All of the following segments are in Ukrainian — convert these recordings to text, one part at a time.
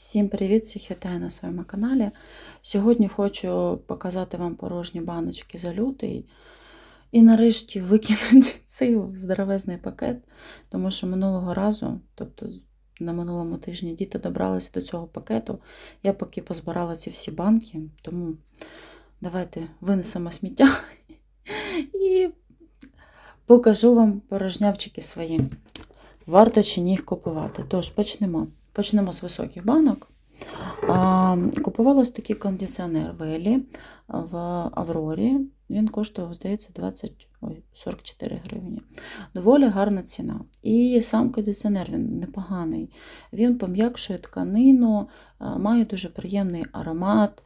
Всім привіт! Всіх вітаю на своєму каналі. Сьогодні хочу показати вам порожні баночки за лютий. І нарешті викинути цей здоровезний пакет, тому що минулого разу, тобто на минулому тижні, діти добралися до цього пакету. Я поки позбирала ці всі банки, тому давайте винесемо сміття і покажу вам порожнявчики свої. Варто чи ні їх купувати. Тож почнемо. Почнемо з високих банок. Купувала ось такий кондиціонер Велі в Аврорі. Він коштував, здається, 20, ой, 44 гривні. Доволі гарна ціна. І сам кондиціонер він непоганий. Він пом'якшує тканину, має дуже приємний аромат.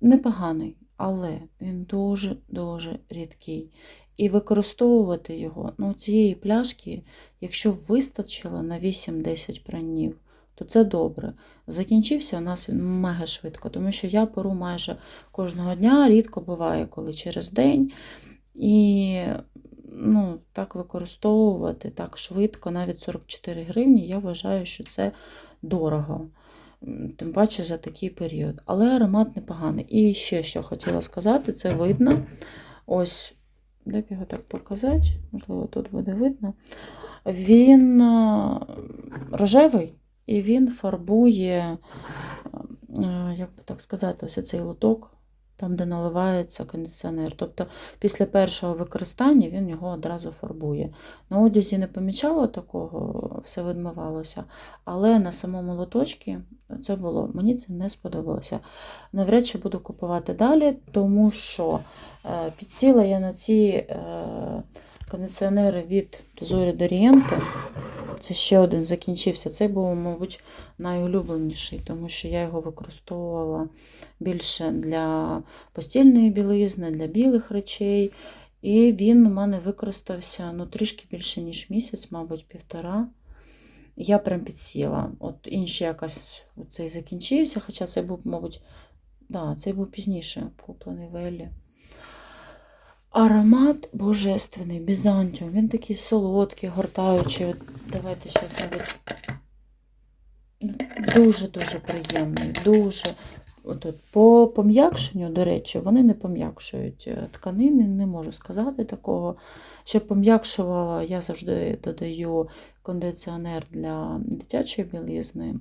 Непоганий, але він дуже-дуже рідкий. І використовувати його ну, цієї пляшки, якщо вистачило на 8-10 пранів, то це добре. Закінчився у нас він мега швидко, тому що я перу майже кожного дня, рідко буває, коли через день. І ну, так використовувати так швидко, навіть 44 гривні, я вважаю, що це дорого. Тим паче за такий період. Але аромат непоганий. І ще що хотіла сказати, це видно. Ось, де б його так показати, можливо, тут буде видно. Він рожевий. І він фарбує, як би так сказати, ось цей лоток, там, де наливається кондиціонер. Тобто після першого використання він його одразу фарбує. На одязі не помічало такого, все відмивалося, але на самому лоточці це було. Мені це не сподобалося. Навряд чи буду купувати далі, тому що підсіла я на ці кондиціонери від Зорі Дорієнте. Це ще один закінчився. Цей був, мабуть, найулюбленіший, тому що я його використовувала більше для постільної білизни, для білих речей. І він у мене використався ну, трішки більше, ніж місяць, мабуть, півтора. Я прям підсіла. От інший якось цей закінчився, хоча це був, мабуть, да, цей був пізніше куплений в Еллі. Аромат божественний, Бізантіум. Він такий солодкий, гортаючий. От Давайте зараз навіть дуже-дуже приємний, дуже. От, от, По пом'якшенню, до речі, вони не пом'якшують тканини, не можу сказати такого. Щоб пом'якшувала, я завжди додаю кондиціонер для дитячої білизни.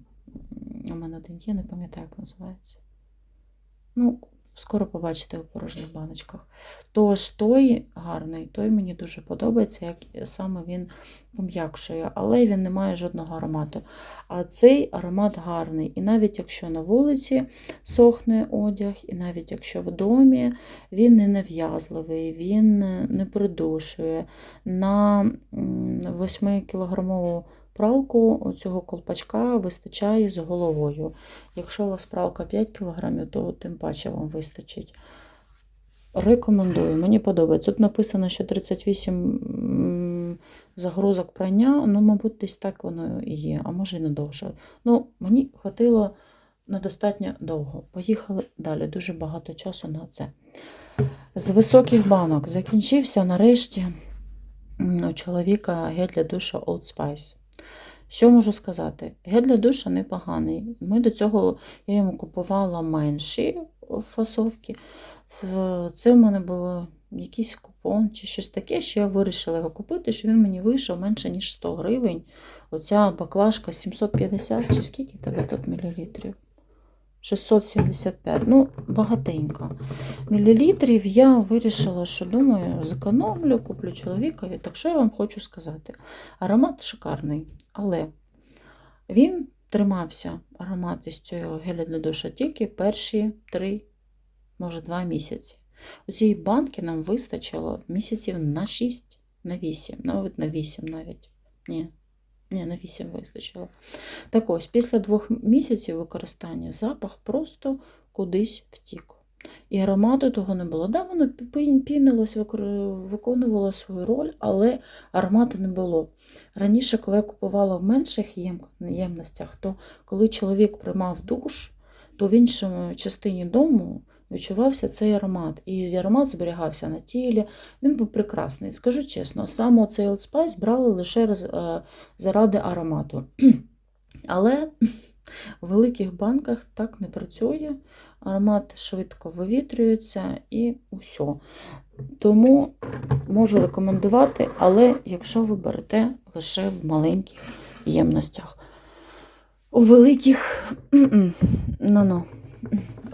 У мене один є, не пам'ятаю, як називається. Ну, Скоро побачите у порожніх баночках. Тож той гарний, той мені дуже подобається, як саме він пом'якшує, але він не має жодного аромату. А цей аромат гарний. І навіть якщо на вулиці сохне одяг, і навіть якщо в домі, він не нав'язливий, він не придушує. На 8-кілограмову Пралку цього колпачка вистачає з головою. Якщо у вас пралка 5 кг, то тим паче вам вистачить. Рекомендую, мені подобається. Тут написано, що 38 загрузок прання, ну, мабуть, десь так воно і є, а може і не довше. Ну, Мені хватило недостатньо довго. Поїхали далі, дуже багато часу на це. З високих банок закінчився нарешті у чоловіка гель для душу Old Spice. Що можу сказати? Гель для душа непоганий. Ми до цього я йому купувала менші фасовки. Це в мене було якийсь купон чи щось таке, що я вирішила його купити, що він мені вийшов менше, ніж 100 гривень. Оця баклажка 750 чи скільки тебе тут мілілітрів? 675, ну, багатенько. Мілілітрів я вирішила, що думаю, зекономлю, куплю чоловікові. Так що я вам хочу сказати? Аромат шикарний, але він тримався аромат із цього геля для душа тільки перші три, може, два місяці. У цієї банки нам вистачило місяців на 6, на 8, навіть на 8 навіть. Ні, ні, на 8 вистачило. Так ось, після двох місяців використання запах просто кудись втік. І аромату того не було. Да, воно пінилось, виконувало свою роль, але аромату не було. Раніше, коли я купувала в менших ємностях, то коли чоловік приймав душ, то в іншому частині дому відчувався цей аромат. І аромат зберігався на тілі, він був прекрасний. Скажу чесно, саме цей Old Spice брали лише заради аромату. Але В великих банках так не працює, аромат швидко вивітрюється і усе. Тому можу рекомендувати, але якщо ви берете лише в маленьких ємностях. У великих ну-ну,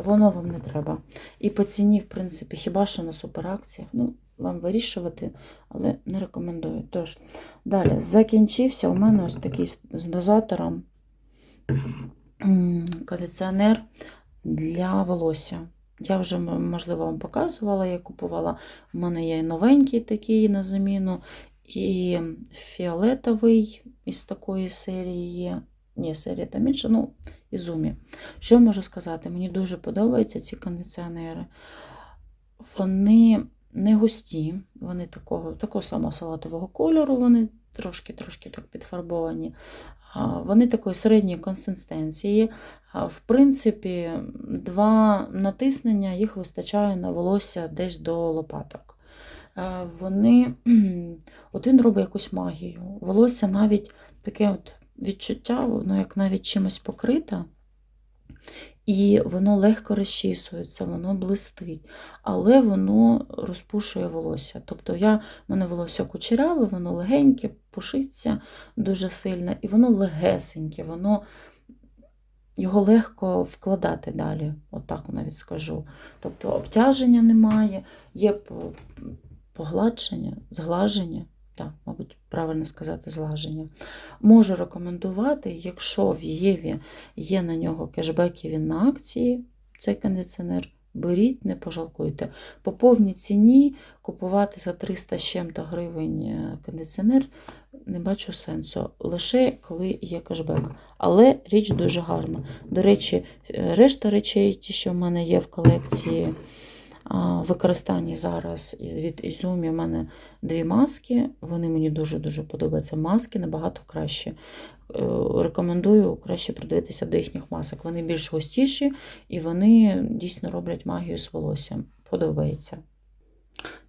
воно вам не треба. І по ціні, в принципі, хіба що на суперакціях. Ну, вам вирішувати, але не рекомендую. Тож, далі, закінчився у мене ось такий з дозатором кондиціонер для волосся. Я вже, можливо, вам показувала, я купувала. У мене є новенький такий на заміну, і фіолетовий із такої серії є. Ні, серія там інша, ну, Ізумі. Що можу сказати? Мені дуже подобаються ці кондиціонери. Вони не густі, вони такого, такого самого салатового кольору, вони трошки-трошки так підфарбовані. Вони такої середньої консистенції. В принципі, два натиснення їх вистачає на волосся десь до лопаток. Вони, от він робить якусь магію. Волосся навіть таке от відчуття, воно як навіть чимось покрите, і воно легко розчісується, воно блистить, але воно розпушує волосся. Тобто я, в мене волосся кучеряве, воно легеньке, пушиться дуже сильно, і воно легесеньке, воно його легко вкладати далі, отак навіть скажу. Тобто обтяження немає, є по- погладження, зглаження. Так, мабуть, правильно сказати, зглаження. Можу рекомендувати, якщо в Єві є на нього кешбеки, він на акції, цей кондиціонер, беріть, не пожалкуйте. По повній ціні купувати за 300 з чим-то гривень е, кондиціонер не бачу сенсу. Лише коли є кешбек. Але річ дуже гарна. До речі, е, решта речей, ті, що в мене є в колекції, використанні зараз від Ізумі в мене дві маски. Вони мені дуже-дуже подобаються. Маски набагато краще. Е, Рекомендую краще придивитися до їхніх масок. Вони більш густіші і вони дійсно роблять магію з волоссям. Подобається.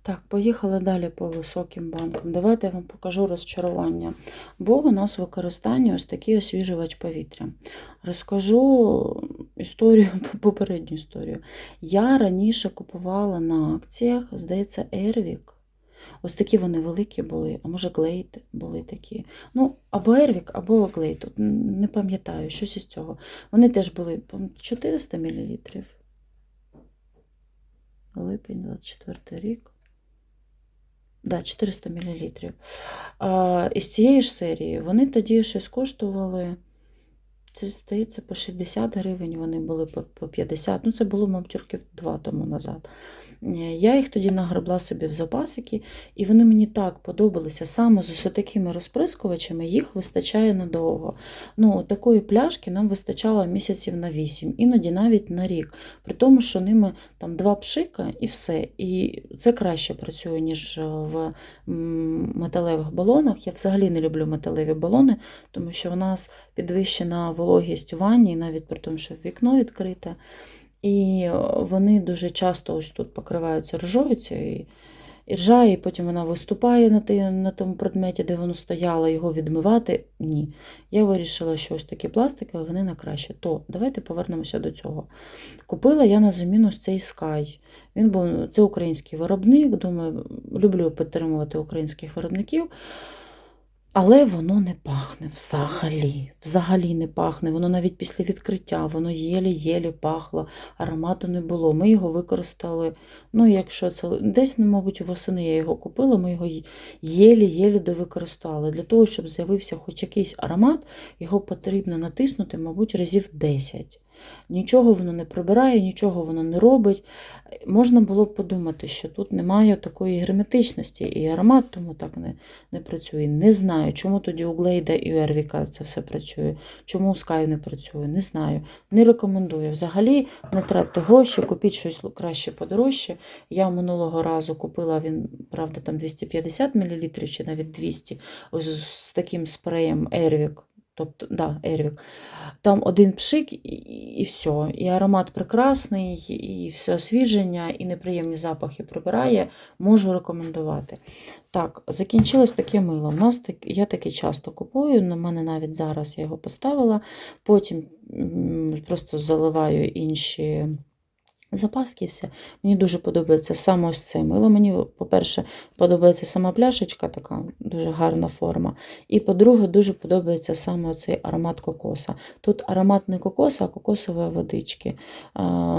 Так, поїхали далі по високим банкам. Давайте я вам покажу розчарування. Бо у нас в використанні ось такий освіжувач повітря. Розкажу історію, попередню історію. Я раніше купувала на акціях, здається, Ервік. Ось такі вони великі були, а може Глейд були такі. Ну, або Ервік, або Глейд. Не пам'ятаю, щось із цього. Вони теж були 400 мл. Липень, 24 рік. Да, 400 мл. А, із цієї ж серії вони тоді щось коштували. Це, здається, по 60 гривень вони були по по 50. Ну, це було, мабуть, років два тому назад. Е, Я їх тоді нагребла собі в запасики, і вони мені так подобалися. Саме з ось такими розприскувачами їх вистачає надовго. Ну, такої пляшки нам вистачало місяців на 8, іноді навіть на рік. При тому, що ними там два пшика і все. І це краще працює, ніж е, в металевих балонах. Я взагалі не люблю металеві балони, тому що у нас підвищена вологість у ванні, навіть при тому, що вікно відкрите. І вони дуже часто ось тут покриваються ржою цією, і ржа, і потім вона виступає на, ти- на тому предметі, де воно стояло, його відмивати. Ні. Я вирішила, що ось такі пластикові, вони на краще. То давайте повернемося до цього. Купила я на заміну цей Sky. Він був це український виробник. Думаю, люблю підтримувати українських виробників. Але воно не пахне взагалі. Взагалі не пахне. Воно навіть після відкриття, воно єлі-єлі пахло, аромату не було. Ми його використали. Ну, якщо це десь, ну, мабуть, восени я його купила, ми його єлі-єлі довикористали. Для того, щоб з'явився хоч якийсь аромат, його потрібно натиснути, мабуть, разів 10. Нічого воно не прибирає, нічого воно не робить. Можна було б подумати, що тут немає такої герметичності, і аромат тому так не, не працює. Не знаю, чому тоді у Глейда і у Ервіка це все працює, чому у Sky не працює, не знаю. Не рекомендую. Взагалі не тратьте гроші, купіть щось краще подорожче. Я минулого разу купила він, правда, там 250 мл чи навіть 200 ось з таким спреєм Ервік. Тобто, да, Ервік. Там один пшик і, і все. І аромат прекрасний, і все освіження, і неприємні запахи прибирає. Можу рекомендувати. Так, закінчилось таке мило. У нас так, я таке часто купую, на мене навіть зараз я його поставила. Потім просто заливаю інші запаски. Все. Мені дуже подобається саме ось це мило. Мені, по-перше, подобається сама пляшечка, така дуже гарна форма. І по-друге, дуже подобається саме цей аромат кокоса. Тут аромат не кокоса, а кокосової водички.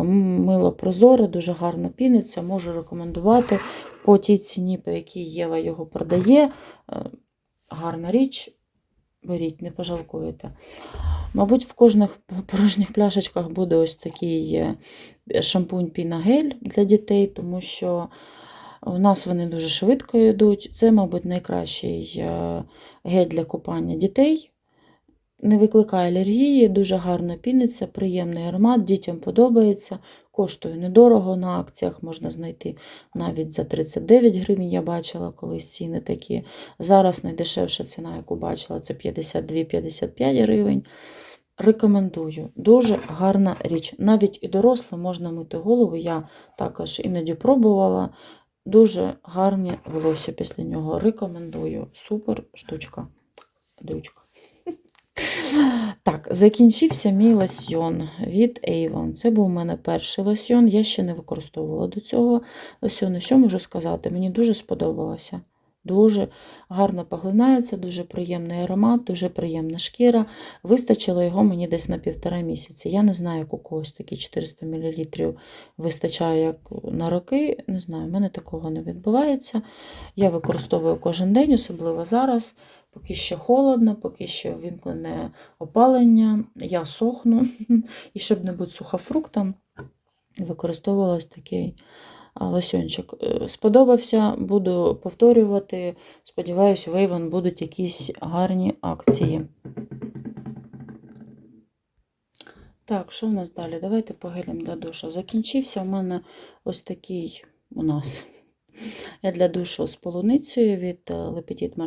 Мило прозоре, дуже гарно піниться, можу рекомендувати по тій ціні, по якій Єва його продає. Е, Гарна річ, беріть, не пожалкуєте. Мабуть, в кожних порожніх пляшечках буде ось такий е, шампунь пінагель для дітей, тому що у нас вони дуже швидко йдуть. Це, мабуть, найкращий е, гель для купання дітей. Не викликає алергії, дуже гарно піниться, приємний аромат, дітям подобається. Коштує недорого на акціях, можна знайти навіть за 39 гривень. Я бачила колись ціни такі. Зараз найдешевша ціна, яку бачила, це 52-55 гривень. Рекомендую. Дуже гарна річ. Навіть і дорослим можна мити голову. Я також іноді пробувала. Дуже гарні волосся після нього. Рекомендую. Супер штучка. Дрючка. Так, закінчився мій лосьйон від Avon. Це був у мене перший лосьйон. Я ще не використовувала до цього лосьйону. Що можу сказати? Мені дуже сподобалося. Дуже гарно поглинається, дуже приємний аромат, дуже приємна шкіра. Вистачило його мені десь на півтора місяці. Я не знаю, як у когось такі 400 мл вистачає як на роки. Не знаю, в мене такого не відбувається. Я використовую кожен день, особливо зараз. Поки ще холодно, поки ще вімкнене опалення, я сохну. І щоб не бути сухофруктом, використовувала ось такий лосьончик. Е, Сподобався, буду повторювати. Сподіваюся, в Avon будуть якісь гарні акції. Так, що в нас далі? Давайте по для душу. Закінчився у мене ось такий у нас. Я для душу з полуницею від Le Petit.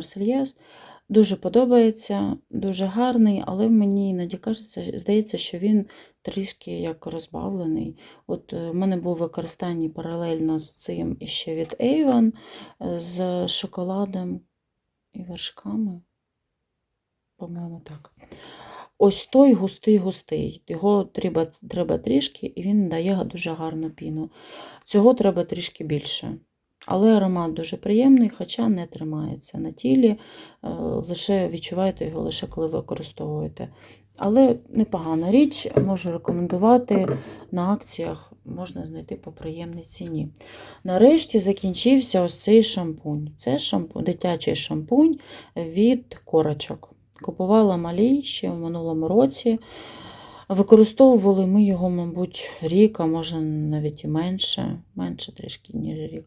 Дуже подобається, дуже гарний, але мені іноді кажеться, здається, що він трішки як розбавлений. От е, в мене був використання паралельно з цим іще від Avon е, з шоколадом і вершками. По-моєму, так. Ось той густий-густий. Його треба, треба трішки, і він дає дуже гарну піну. Цього треба трішки більше. Але аромат дуже приємний, хоча не тримається на тілі, е, лише відчуваєте його лише коли використовуєте. Але непогана річ, можу рекомендувати на акціях, можна знайти по приємній ціні. Нарешті закінчився ось цей шампунь. Це шампунь, дитячий шампунь від корочок. Купувала малій ще в минулому році. Використовували ми його, мабуть, рік, а може навіть і менше, менше трішки, ніж рік.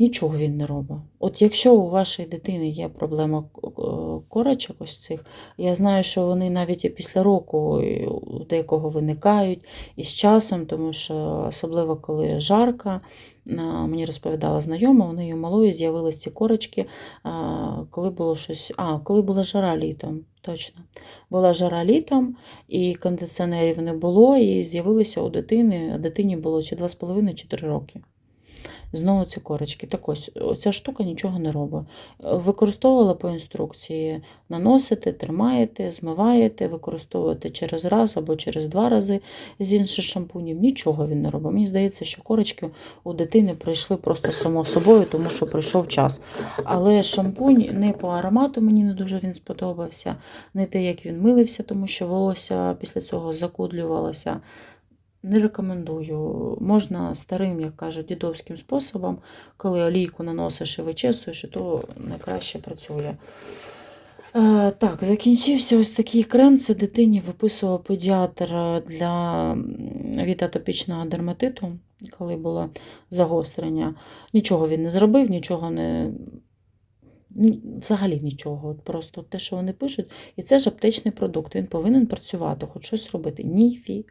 Нічого він не робить. От якщо у вашої дитини є проблема корочок ось цих, я знаю, що вони навіть і після року у декого виникають і з часом, тому що особливо коли жарка, мені розповідала знайома, у неї малої з'явились ці корочки, коли було щось. А, коли була жара літом. Точно. Була жара літом, і кондиціонерів не було, і з'явилися у дитини, а дитині було чи 2,5 чи 3 роки. Знову ці корочки. Так ось, ця штука нічого не робить. Використовувала по інструкції: наносите, тримаєте, змиваєте, використовуєте через раз або через два рази з інших шампунів. Нічого він не робить. Мені здається, що корочки у дитини прийшли просто само собою, тому що прийшов час. Але шампунь не по аромату мені не дуже він сподобався, не те, як він милився, тому що волосся після цього закудлювалося. Не рекомендую. Можна старим, як кажуть, дідовським способом, коли олійку наносиш і вичесуєш, і то найкраще працює. Е, так, закінчився ось такий крем. Це дитині виписував педіатр для від атопічного дерматиту, коли було загострення. Нічого він не зробив, нічого не. Взагалі нічого. Просто те, що вони пишуть, і це ж аптечний продукт. Він повинен працювати, хоч щось робити. Ніфі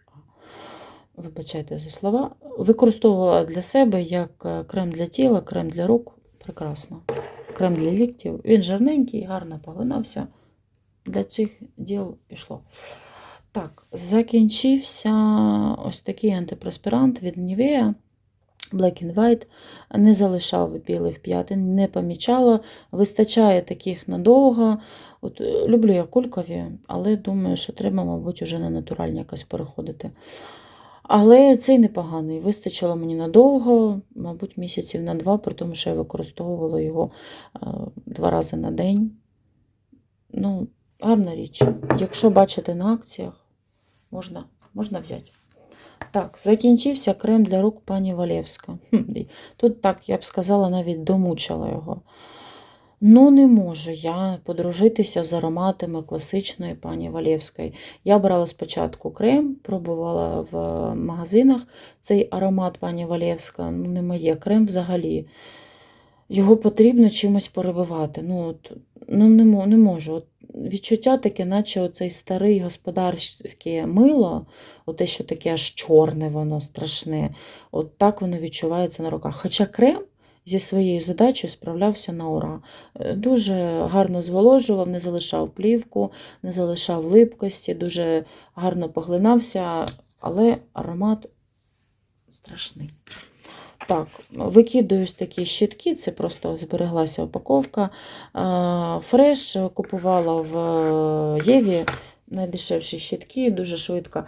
вибачайте за слова, використовувала для себе як е, крем для тіла, крем для рук. Прекрасно. Крем для ліктів. Він жирненький, гарно поглинався. Для цих діл пішло. Так, закінчився ось такий антипреспірант від Nivea. Black and White, не залишав білих п'ятин, не помічала. Вистачає таких надовго. От, е, люблю я кулькові, але думаю, що треба, мабуть, уже на натуральні якось переходити. Але цей непоганий. Вистачило мені надовго, мабуть, місяців на два, при тому, що я використовувала його е, два рази на день. Ну, гарна річ. Якщо бачите на акціях, можна, можна взяти. Так, закінчився крем для рук пані Валєвська. Тут так, я б сказала, навіть домучила його. Ну, не можу я подружитися з ароматами класичної пані Валєвської. Я брала спочатку крем, пробувала в магазинах цей аромат пані Валєвська. Ну, не моє крем взагалі. Його потрібно чимось перебивати. Ну, от, ну не, не можу. От, відчуття таке, наче оцей старий господарське мило, те, що таке аж чорне, воно страшне. От так воно відчувається на руках. Хоча крем зі своєю задачею справлявся на ура. Е, Дуже гарно зволожував, не залишав плівку, не залишав липкості, дуже гарно поглинався, але аромат страшний. Так, викидаю ось такі щітки, це просто збереглася упаковка. Е, Фреш купувала в е, Єві найдешевші щітки, дуже швидко.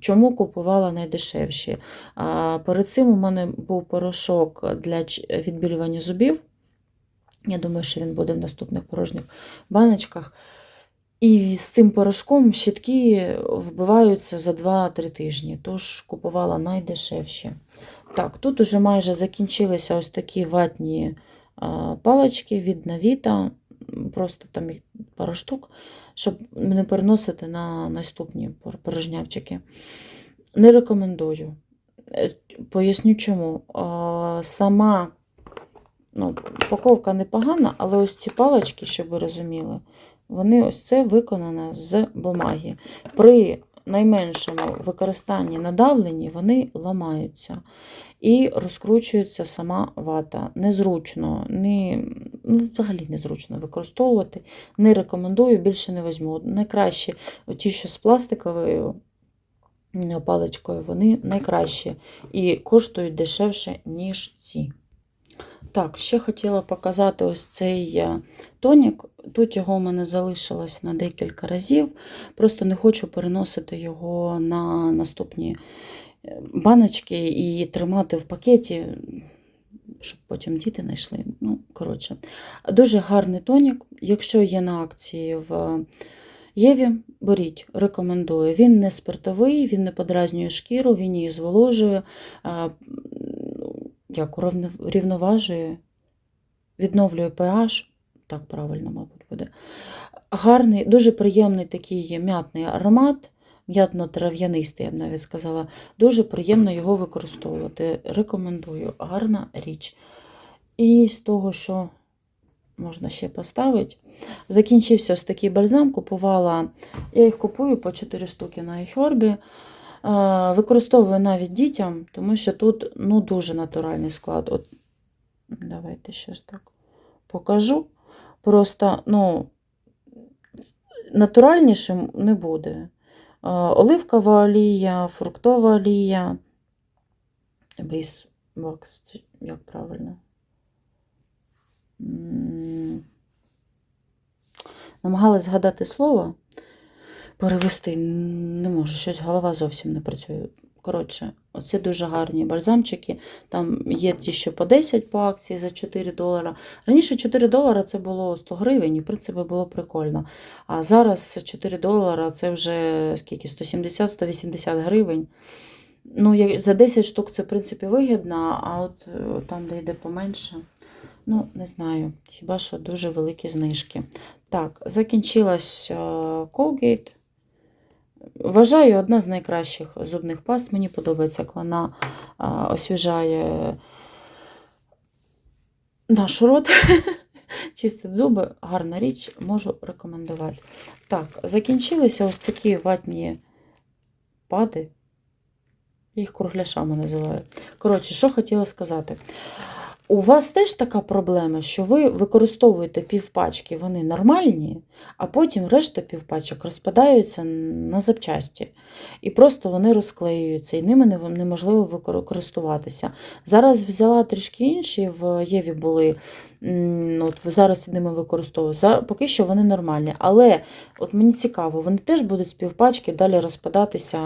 Чому купувала найдешевші? Перед цим у мене був порошок для відбілювання зубів. Я думаю, що він буде в наступних порожніх баночках. І з тим порошком щітки вбиваються за 2-3 тижні, тож купувала найдешевші. Так, тут уже майже закінчилися ось такі ватні а, палички від Навіта. Просто там їх пару штук, щоб не переносити на наступні порожнявчики. Не рекомендую. Е, Поясню чому. Сама ну, упаковка непогана, але ось ці палички, щоб ви розуміли, вони ось це виконано з бумаги. При найменшому використанні надавленні вони ламаються і розкручується сама вата. Незручно, не, ну, взагалі незручно використовувати. Не рекомендую, більше не візьму. Найкраще ті, що з пластиковою паличкою, вони найкращі і коштують дешевше, ніж ці. Так, ще хотіла показати ось цей е, тонік. Тут його у мене залишилось на декілька разів. Просто не хочу переносити його на наступні е, баночки і тримати в пакеті, щоб потім діти знайшли. Ну, коротше, дуже гарний тонік. Якщо є на акції в Єві, беріть, рекомендую. Він не спиртовий, він не подразнює шкіру, він її зволожує, як рівноважує, відновлює pH, так правильно, мабуть, буде. Гарний, дуже приємний такий м'ятний аромат, м'ятно-трав'янистий, я б навіть сказала. Дуже приємно його використовувати. Рекомендую. Гарна річ. І з того, що можна ще поставити, закінчився ось такий бальзам. Купувала, я їх купую по 4 штуки на iHerb. Використовую навіть дітям, тому що тут ну, дуже натуральний склад. От, давайте щось так покажу. Просто, ну, натуральнішим не буде. Оливкова олія, фруктова олія. Бейсбокс, як правильно? Намагалась згадати слово, перевести не можу, щось голова зовсім не працює. Коротше, оце дуже гарні бальзамчики. Там є ті, що по 10 по акції за 4 долара. Раніше 4 долара це було 100 гривень, і в принципі було прикольно. А зараз 4 долара це вже скільки? 170-180 гривень. Ну, за 10 штук це, в принципі, вигідно, а от е, там, де йде поменше, ну, не знаю. Хіба що дуже великі знижки. Так, закінчилась е, Colgate. Вважаю, одна з найкращих зубних паст. Мені подобається, як вона освіжає наш рот, чистить зуби, гарна річ, можу рекомендувати. Так, закінчилися ось такі ватні пади. Їх кругляшами називаю. Коротше, що хотіла сказати. У вас теж така проблема, що ви використовуєте півпачки, вони нормальні, а потім решта півпачок розпадаються на запчасті. І просто вони розклеюються, і ними неможливо користуватися. Зараз взяла трішки інші, в Єві були, от зараз ними використовую. Поки що вони нормальні. Але от мені цікаво, вони теж будуть з півпачки далі розпадатися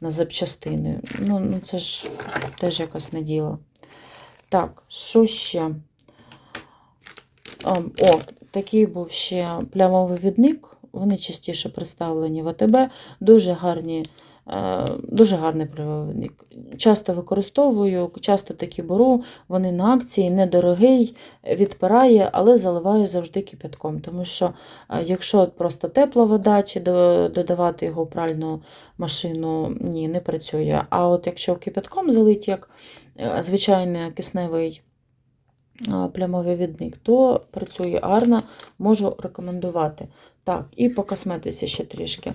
на запчастини. Ну, ну це ж теж якось не діло. Так, що ще? Ем, О, такий був ще плямовий відник. Вони частіше представлені в АТБ. Дуже гарні, дуже гарний плямовий. Часто використовую, часто такі беру. Вони на акції, недорогий, відпирає, але заливаю завжди кипятком. Тому що, е, якщо просто тепла вода, чи додавати його в пральну машину, ні, не працює. А от якщо кипятком залить, як е, звичайний кисневий плямовий відник, то працює гарно, можу рекомендувати. Так, і по косметиці ще трішки.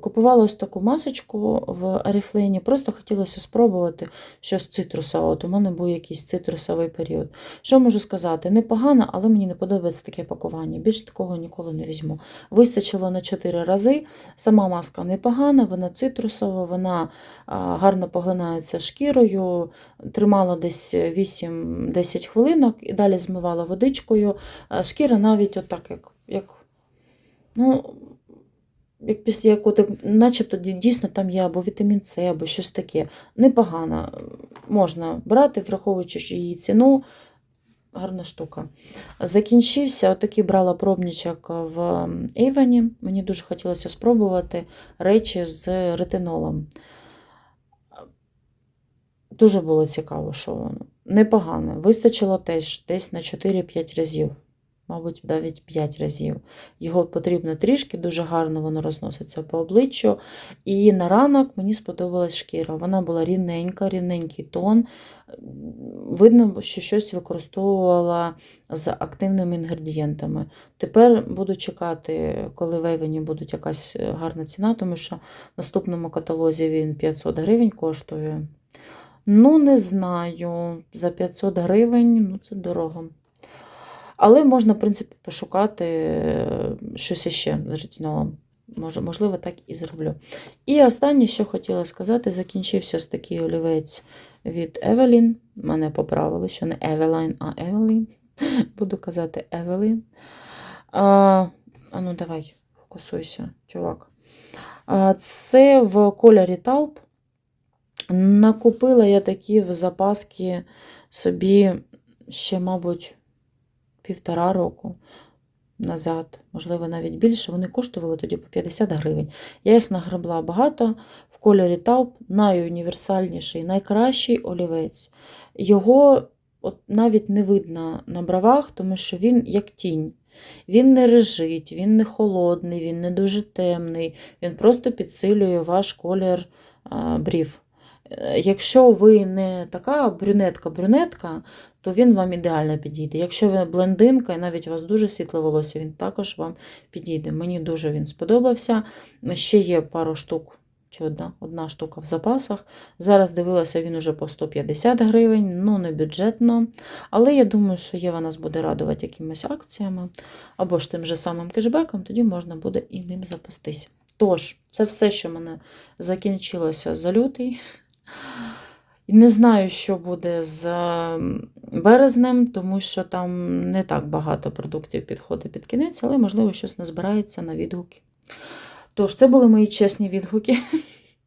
Купувала ось таку масочку в Аріфлейні, просто хотілося спробувати щось цитрусове. От у мене був якийсь цитрусовий період. Що можу сказати? Непогано, але мені не подобається таке пакування. Більше такого ніколи не візьму. Вистачило на 4 рази. Сама маска непогана, вона цитрусова, вона гарно поглинається шкірою, тримала десь 8-10 хвилинок і далі змивала водичкою. Шкіра навіть отак, як, як, ну, як після як от, начебто дійсно там є або вітамін С, або щось таке. Непогано. Можна брати, враховуючи її ціну. Гарна штука. Закінчився, отакий брала пробничок в Ейвені. Мені дуже хотілося спробувати речі з ретинолом. Дуже було цікаво, що воно. Непогано. Вистачило теж десь на 4-5 разів, мабуть, навіть 5 разів. Його потрібно трішки, дуже гарно воно розноситься по обличчю. І на ранок мені сподобалась шкіра. Вона була рівненька, рівненький тон. Видно, що щось використовувала з активними інгредієнтами. Тепер буду чекати, коли в Ейвені буде якась е, гарна ціна, тому що в наступному каталозі він 500 гривень коштує. Ну, не знаю, за 500 гривень, ну це дорого. Але можна, в принципі, пошукати е, щось іще з ретинолом. Можливо, так і зроблю. І останнє, що хотіла сказати, закінчився ось такий олівець від Евелін. Мене поправили, що не Евелайн, а Евелін. Буду казати Евелін. А, а ну, давай, фокусуйся, чувак. А, це в кольорі тауп. Накупила я такі в запаски собі ще, мабуть, півтора року назад, можливо, навіть більше. Вони коштували тоді по 50 гривень. Я їх нагребла багато в кольорі тауп, найуніверсальніший, найкращий олівець. Його от навіть не видно на бровах, тому що він як тінь. Він не режить, він не холодний, він не дуже темний, він просто підсилює ваш колір брів. Е, Якщо ви не така брюнетка-брюнетка, то він вам ідеально підійде. Якщо ви блондинка і навіть у вас дуже світле волосся, він також вам підійде. Мені дуже він сподобався. Ще є пару штук, чи одна, одна штука в запасах. Зараз дивилася, він уже по 150 гривень, ну не бюджетно. Але я думаю, що Єва нас буде радувати якимись акціями або ж тим же самим кешбеком, тоді можна буде і ним запастись. Тож, це все, що в мене закінчилося за лютий. Не знаю, що буде з ем, березнем, тому що там не так багато продуктів підходить під кінець, але, можливо, щось назбирається на відгуки. Тож, це були мої чесні відгуки.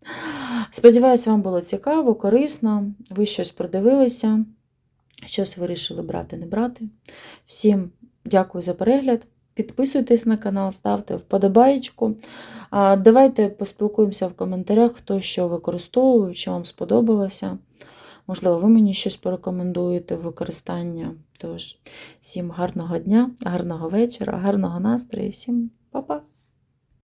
Сподіваюся, вам було цікаво, корисно. Ви щось продивилися, щось вирішили брати, не брати. Всім дякую за перегляд. Підписуйтесь на канал, ставте вподобаєчку. Давайте поспілкуємося в коментарях, хто що використовував, що вам сподобалося. Можливо, ви мені щось порекомендуєте в використання. Тож, всім гарного дня, гарного вечора, гарного настрою, всім па-па!